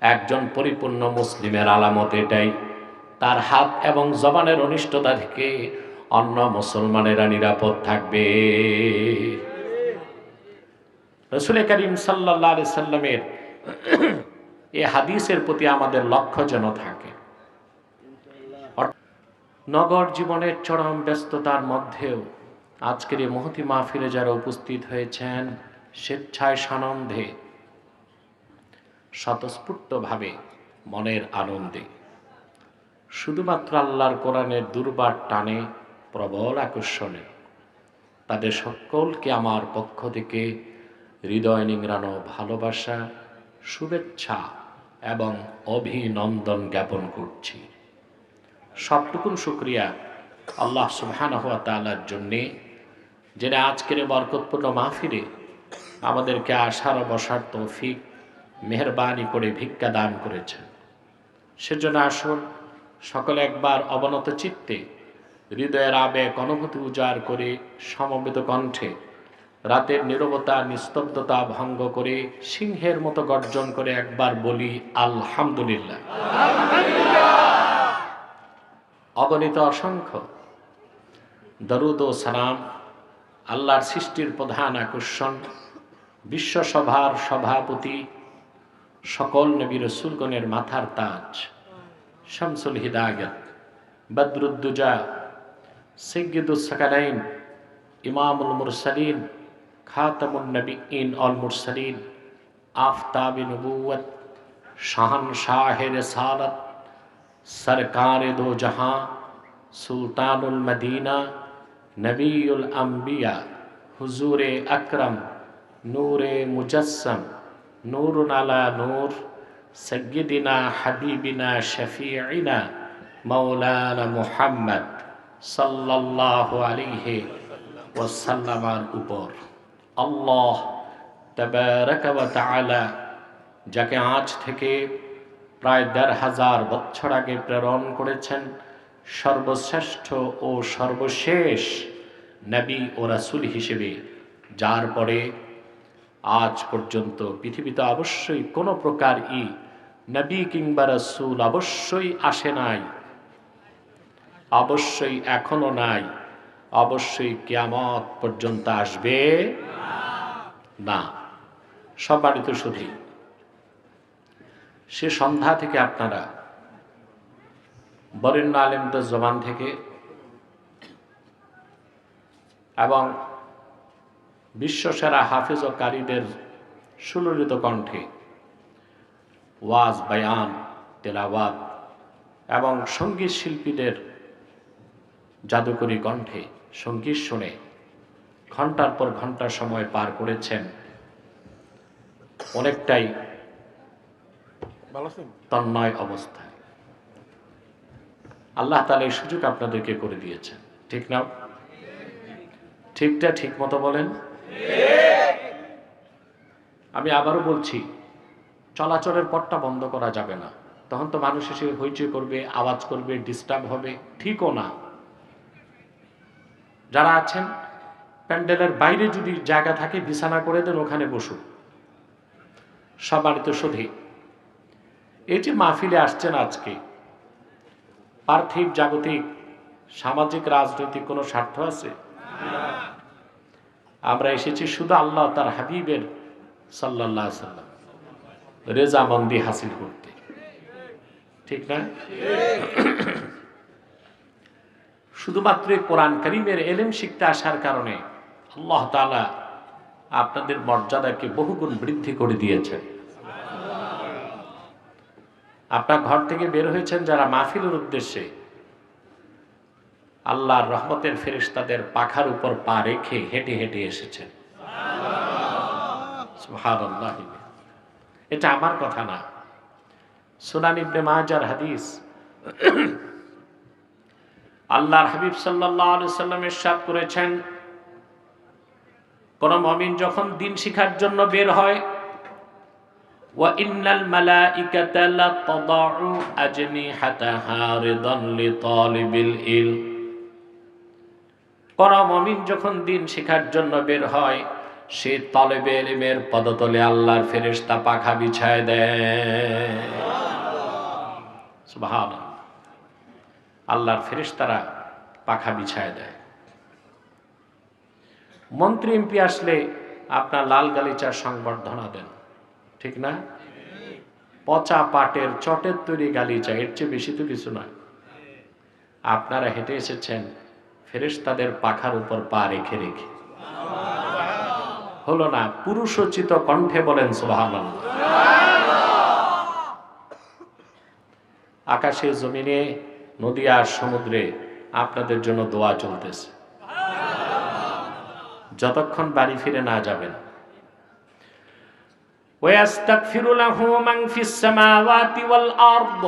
একজন পরিপূর্ণ মুসলিমের আলামত এটাই। তার হাত এবং জবানের অনিষ্টতা থেকে অন্য মুসলমানেরা নিরাপদ থাকবে। রসুল করিম সাল্লাহ আলি সাল্লামের এ হাদিসের প্রতি আমাদের লক্ষ্য যেন থাকে। নগর জীবনের চরম ব্যস্ততার মধ্যেও আজকের এই মহতি মাহফিলে যারা উপস্থিত হয়েছেন, স্বেচ্ছায় সানন্দে স্বতঃস্ফূর্তভাবে মনের আনন্দে। শুধুমাত্র আল্লাহর কোরআনের দুর্বার টানে প্রবল আকর্ষণে। তাদের সকলকে আমার পক্ষ থেকে হৃদয় নিংড়ানো ভালোবাসা, শুভেচ্ছা এবং অভিনন্দন জ্ঞাপন করছি। সবটুকুন শুক্রিয়া আল্লাহ সুবহান হওয়া তালার জন্যে যেটা আজকের বরকতপূর্ণ মাহফিলে আমাদেরকে আশার বসার তৌফিক মেহরবানি করে ভিক্ষা দান করেছেন। সেজন্য আসুন, সকলে একবার অবনত চিত্তে হৃদয়ের আবেগ, অনুভূতি উজাড় করে সমবেত কণ্ঠে রাতের নীরবতা, নিস্তব্ধতা ভঙ্গ করে সিংহের মতো গর্জন করে একবার বলি, আলহামদুলিল্লাহ। অগণিত অসংখ্য দরুদ ও সালাম, আল্লাহর সৃষ্টির প্রধান আকর্ষণ, বিশ্বসভার সভাপতি সকল নবী রসুলগণের মাথার তাজ শামসুল হিদাগত বদরুদ্দুজা সৈয়দুসাকালাইন ইমামুল মুরসালিন খাতামুল নবী ইন অল মুরসালিন آفتاب نبوت شہن شاہ رسالت سرکار دو جہاں سلطان المدینہ نبی الانبیاء حضور اکرم نور مجسم নূরুন আলা নূর সগ্গিদিনা হাবিবিনা শফিআনা মৌলানা মুহাম্মদ সাল্লাহ আলিহে সাল্লামার উপর আল্লাহ তালা যাকে আজ থেকে প্রায় দেড় হাজার বছর আগে প্রেরণ করেছেন, সর্বশ্রেষ্ঠ ও সর্বশেষ নবী ও রাসুল হিসেবে, যার পরে আজ পর্যন্ত পৃথিবীতে অবশ্যই কোনো প্রকার ই নবী কিংবা রাসুল অবশ্যই আসে নাই, অবশ্যই এখনও নাই, অবশ্যই কিয়ামত পর্যন্ত আসবে না। সব বাড়িতে শুধুই সে সন্ধ্যা থেকে আপনারা বরেণ্য আলেমদের জবান থেকে এবং বিশ্বসেরা হাফিজ ও কারীদের সুললিত কণ্ঠে ওয়াজ বায়ান তেলাওয়াত এবং সংগীত শিল্পীদের জাদুকরী কণ্ঠে সংগীত শুনে ঘণ্টার পর ঘণ্টা সময় পার করেছেন। অনেকটাই তন্ময় অবস্থায় আল্লাহ তালা এই সুযোগ আপনাদেরকে করে দিয়েছেন। ঠিক না? ঠিকটা ঠিক মতো বলেন? আমি আবারও বলছি, চলাচলের পথটা বন্ধ করা যাবে না। তখন তো মানুষ এসে হইচই করবে, আওয়াজ করবে ডিস্টার্ব হবে, ঠিকও না। যারা আছেন, প্যান্ডেলের বাইরে যদি জায়গা থাকে, বিছানা করে দেন, ওখানে বসুন। সব বাড়িতে শুধু এই যে মাহফিলে আসছেন আজকে, পার্থিব জাগতিক, সামাজিক, রাজনৈতিক কোনো স্বার্থ আছে? আমরা এসেছি শুধু আল্লাহ তার হাবিবের সাল্লাহ সাল্লাম, রেজামন্দি হাসিল করতে। ঠিক না? শুধুমাত্র কোরআন করিমের এলেম শিখতে আসার কারণে আল্লাহ তালা আপনাদের মর্যাদাকে বহুগুণ বৃদ্ধি করে দিয়েছেন। আপনার ঘর থেকে বের হয়েছেন যারা মাহফিলের উদ্দেশ্যে আল্লাহর রহমতের ফেরেশতাদের পাখার উপর পা রেখে হেঁটে হেঁটে এসেছেন সুবহানাল্লাহ। এটা আমার কথা না সুনান ইবনে মাজার হাদিস আল্লাহর হাবিব সাল্লাল্লাহু আলাইহি সাল্লাম ইরশাদ করেছেন কোন মুমিন যখন দিন শিখার জন্য বের হয় وإن الملائكة لتضع أجنحتها رضا لطالب العلم কোন যখন দিন শেখার জন্য বের হয়, সে তলেবে এলিমের পদতলে আল্লাহর ফেরেশতা পাখা বিছায় দেয়। আল্লাহর ফেরেশতারা পাখা বিছায় দেয়। মন্ত্রী এমপি আসলে আপনার লাল গালিচার সংবর্ধনা দেন, ঠিক না? পচা পাটের চটের তৈরি গালিচা, এর চেয়ে বেশি তো কিছু নয়। আপনারা হেঁটে এসেছেন ফেরেশতাদের পাখার উপর পা রেখে রেখে হলো না পুরুষোচিত কণ্ঠে বলেন সুবহানাল্লাহ আকাশে জমিনে নদী আর সমুদ্রে আপনাদের জন্য দোয়া চলতেছে যতক্ষণ বাড়ি ফিরে না যাবেন ويستغفر له من في السماوات والأرض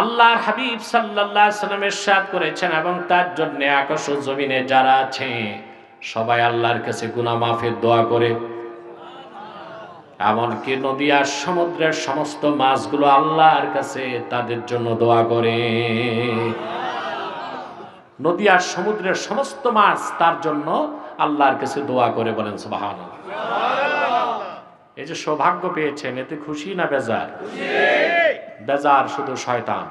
আল্লাহর হাবিব সাল্লাল্লাহু আলাইহি সাল্লাম ইরশাদ করেছেন এবং তার জন্য আকাশ ও জমিনে যারা আছে সবাই আল্লাহর কাছে গুনাহ মাফের দোয়া করে। এমনকি নদী আর সমুদ্রের সমস্ত মাছগুলো আল্লাহর কাছে তাদের জন্য দোয়া করে। নদী আর সমুদ্রের সমস্ত মাছ তার জন্য আল্লাহর কাছে দোয়া করে বলেন সুবাহান এই যে সৌভাগ্য পেয়েছেন এতে খুশি না বেজার? বেজার শুধু শয়তান।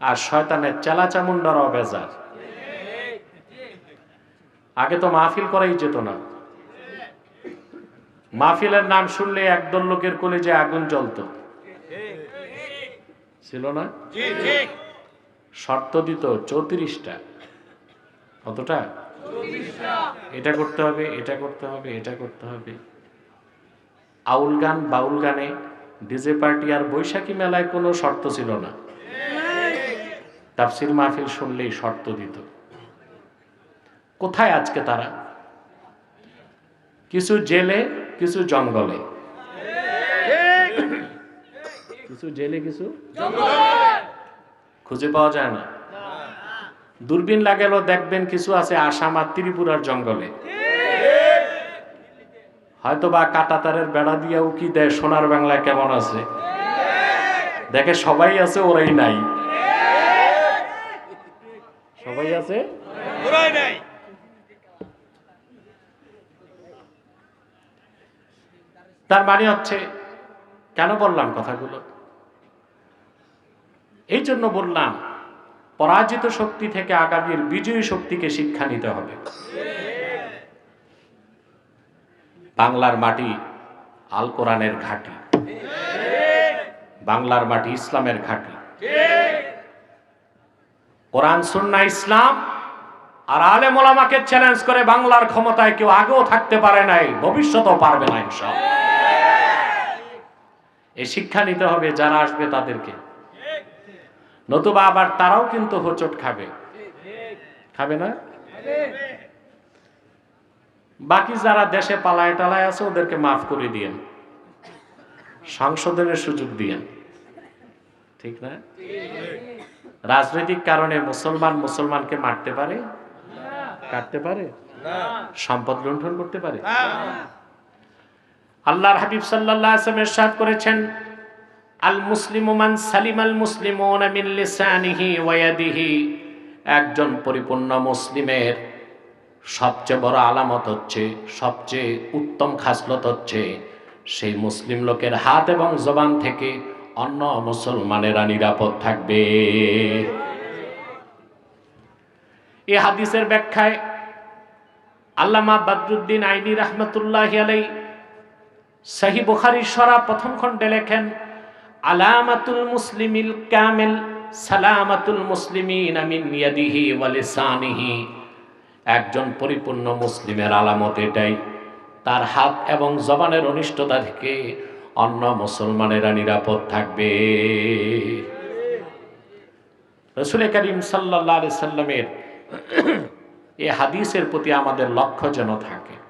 আর শয়তানের চেলা চামুন্ডারও বেজার। আগে তো মাহফিল করাই যেত না। মাহফিলের নাম শুনলে একদল লোকের কলেজে আগুন জ্বলতো। ছিল না? শর্ত দিত চৌত্রিশটা। কতটা? এটা করতে হবে এটা করতে হবে এটা করতে হবে। আউল গান বাউল গানে ডিজে পার্টি আর বৈশাখী মেলায় কোনো শর্ত ছিল না। তাফসির মাহফিল শুনলেই শর্ত দিত। কোথায় আজকে তারা? কিছু জেলে, কিছু জঙ্গলে। কিছু জেলে, কিছু খুঁজে পাওয়া যায় না। দূরবীন লাগালেও দেখবেন কিছু আছে আসাম আর ত্রিপুরার জঙ্গলে। হয়তো বা কাটাতারের বেড়া দিয়ে উকি দেয় সোনার বাংলায় কেমন আছে? দেখে সবাই আছে ওরাই নাই। সবাই আছে? তার মানে হচ্ছে কেন বললাম কথাগুলো? এই জন্য বললাম পরাজিত শক্তি থেকে আগামীর বিজয়ী শক্তিকে শিক্ষা নিতে হবে। বাংলার মাটি আল কোরআনের ঘাঁটি। বাংলার মাটি ইসলামের ঘাঁটি। কোরআন সুন্না ইসলাম আর আলে মোলামাকে চ্যালেঞ্জ করে বাংলার ক্ষমতায় কেউ আগেও থাকতে পারে নাই, ভবিষ্যতেও পারবে না ইনশাল এই শিক্ষা নিতে হবে যারা আসবে তাদেরকে। নতুবা আবার তারাও কিন্তু হোচট খাবে। খাবে না? বাকি যারা দেশে পালায় টালায় আছে, ওদেরকে মাফ করে দিয়েন। সংশোধনের সুযোগ দিয়েন। ঠিক না? রাজনৈতিক কারণে মুসলমান মুসলমানকে মারতে পারে? কাটতে পারে? সম্পদ লুণ্ঠন করতে পারে? আল্লাহর হাবিব সাল্লাল্লাহু আলাইহি করেছেন, আল মুসলিমু সালিম আল ইয়াদিহি। একজন পরিপূর্ণ মুসলিমের সবচেয়ে বড় আলামত হচ্ছে, সবচেয়ে উত্তম খাসলত হচ্ছে, সেই মুসলিম লোকের হাত এবং জবান থেকে অন্য মুসলমানেরা নিরাপদ থাকবে। এ হাদিসের ব্যাখ্যায় আল্লামা বাদরুদ্দিন আইনি রহমতুল্লাহ আলাই সাহি বুখারি সরা প্রথম খণ্ডে লেখেন, আলামাতুল মুসলিমিল কামিল সালামাতুল মুসলিমিন মিন ইয়াদিহি ওয়া লিসানিহি। একজন পরিপূর্ণ মুসলিমের আলামত এটাই। তার হাত এবং জবানের অনিষ্টতা থেকে অন্য মুসলমানেরা নিরাপদ থাকবে। রসুল করিম সাল্লা সাল্লামের এ হাদিসের প্রতি আমাদের লক্ষ্য যেন থাকে।